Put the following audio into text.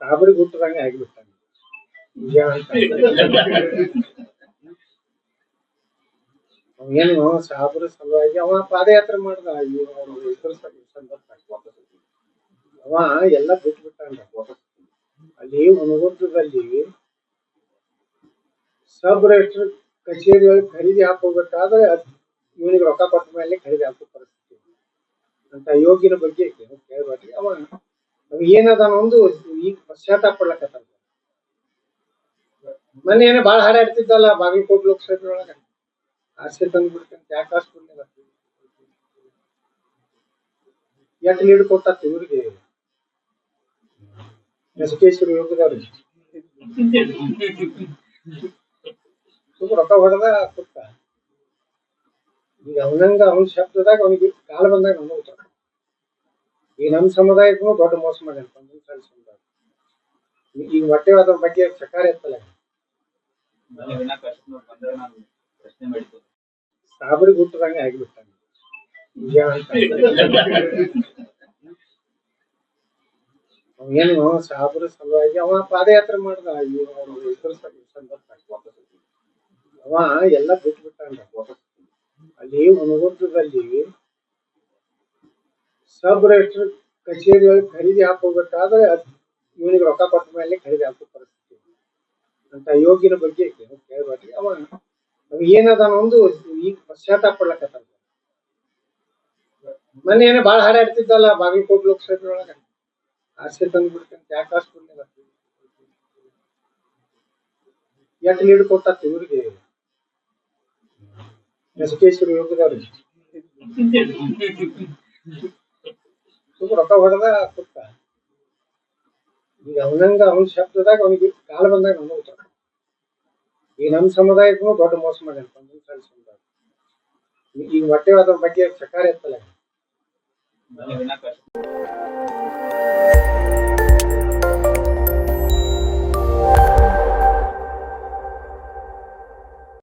ಸಾಬ್ರಿಗೆ ಹುಟ್ಟದಂಗೆ ಅಂತ ಏನು ಸಾಬ್ರ ಸಲುವಾಗಿ ಅವ ಪಾದಯಾತ್ರೆ ಮಾಡ್ದ ಇದ್ರ ಸಂದರ್ಭದಾಗ. ಅವ ಎಲ್ಲ ಬಿಟ್ಬಿಟ್ಟಾನ ಅಲ್ಲಿ ಹುನಗುಂದದಲ್ಲಿ ಸಬ್ ರಿಜಿಸ್ಟರ್ ಕಚೇರಿ ಖರೀದಿ ಹಾಕೋಬೇಕಾದ್ರೆ ಇವನಿಗೆ ರೊಕ್ಕ ಕೊಟ್ಟ ಮೇಲೆ ಖರೀದಿ ಹಾಕೋ ಪರಿಸ್ಥಿತಿ. ಅಂತ ಯೋಗಿನ ಬಗ್ಗೆ ಕೇಳ್ಬೇಡ್ರಿ ಅವ ಏನದ ಒಂದು ಈಗ ಪಶ್ಚಾತ್ತಾಪ ಪಡ್ಲಕತ್ತ ಮೊನ್ನೆ ಏನೋ ಬಾಳ ಹಾಡಾಡ್ತಿದ್ದಲ್ಲ ಬಾಗಲಕೋಟ್ ಲೋಕಸಭೆ ಒಳಗ ಆಸೆ ತಂದು ಬಿಡ್ತೇನೆ, ಯಾಕೆ ಎಷ್ಟು ಲೀಡ್ ಕೊಟ್ಟ ಇವ್ರಿಗೆ? ಎಸ್ಕೇಶ್ವರ ಯೋಗದವ್ರಿ. ಸ್ವಲ್ಪ ರೊಕ್ಕ ಹೊಡೆದ ಕೊಟ್ಟ ಈಗ ಅವನಂಗ, ಅವನ ಶಬ್ದದಾಗ ಅವನಿಗೆ ಕಾಲ ಬಂದಾಗ ಅವನು ಉತ್ತರ. ಈ ನಮ್ಮ ಸಮುದಾಯಕ್ಕೂ ದೊಡ್ಡ ಮೋಸ ಮಾಡ್ಯಾನ ಒಂದು ಸಣ್ಣ ಸಮುದಾಯ. ಈಗ ಹೊಟ್ಟೆ ಅದ್ರ ಬಗ್ಗೆ ಸಕಾರ ಎತ್ತಲ್ಲ. ಸಾಬರಿ ಹುಟ್ಟದಂಗೆ ನಿಜ ಅಂತ. ಏನು ಸಾಬ್ರ ಸಲುವಾಗಿ ಅವ ಪಾದಯಾತ್ರೆ ಮಾಡ್ದ ಇದ್ರ. ಅವ ಎಲ್ಲ ಬಿಟ್ಬಿಟ್ಟ ಅಲ್ಲಿ ಹುನಗುಂದದಲ್ಲಿ ಸಬ್ ರಿಜಿಸ್ಟರ್ ಕಚೇರಿಯಲ್ಲಿ ಖರೀದಿ ಹಾಕೋಬೇಕಾದ್ರೆ ಇವನಿಗೆ ರೊಕ್ಕ ಕೊಟ್ಟ ಮೇಲೆ ಖರೀದಿ ಹಾಕೋ ಪರಿಸ್ಥಿತಿ ಅಂತ ಯೋಗಿನ ಬಗ್ಗೆ ಕೇಳ್ಬೇಡ್ರಿ ಅವ ಅವ ಏನದ ಒಂದು ಈಗ ಪಶ್ಚಾತ್ತಾಪ ಪಡ್ಲಕತ್ತಾನ ಮೊನ್ನೆ ಏನೋ ಭಾಳ ಹಾರಾಡ್ತಿದ್ದಲ್ಲ ಬಾಗಲಕೋಟೆ ಲೋಕಸಭೆ ಒಳಗ ಆಸೆ ತಂದು ಬಿಡ್ತೇನೆ ಯಾಕೆ ಆಸೆ ಕೊಡ್ಲಿಲ್ಲ? ಲೀಡ್ ಕೊಟ್ಟ ಇವ್ರಿಗೆ? ಎಸ್ ಸ್ವಲ್ಪ ರೊಕ್ಕ ಹೊಡೆದ ಕೊಟ್ಟ ಈಗ ಅವನಂಗ ಅವನ ಶಬ್ದದಾಗ ಅವನಿಗೆ ಕಾಲ ಬಂದಾಗ ಅವನು ಉತ್ತರ. ಈ ನಮ್ಮ ಸಮುದಾಯಕ್ಕೂ ದೊಡ್ಡ ಮೋಸ ಮಾಡ್ಯಾನ ಸಣ್ಣ ಸಮುದಾಯ. ಈಗ ಹೊಟ್ಟೆ ಅದ್ರ ಬಗ್ಗೆ ಸಕಾರ ಎತ್ತಲ್ಲ.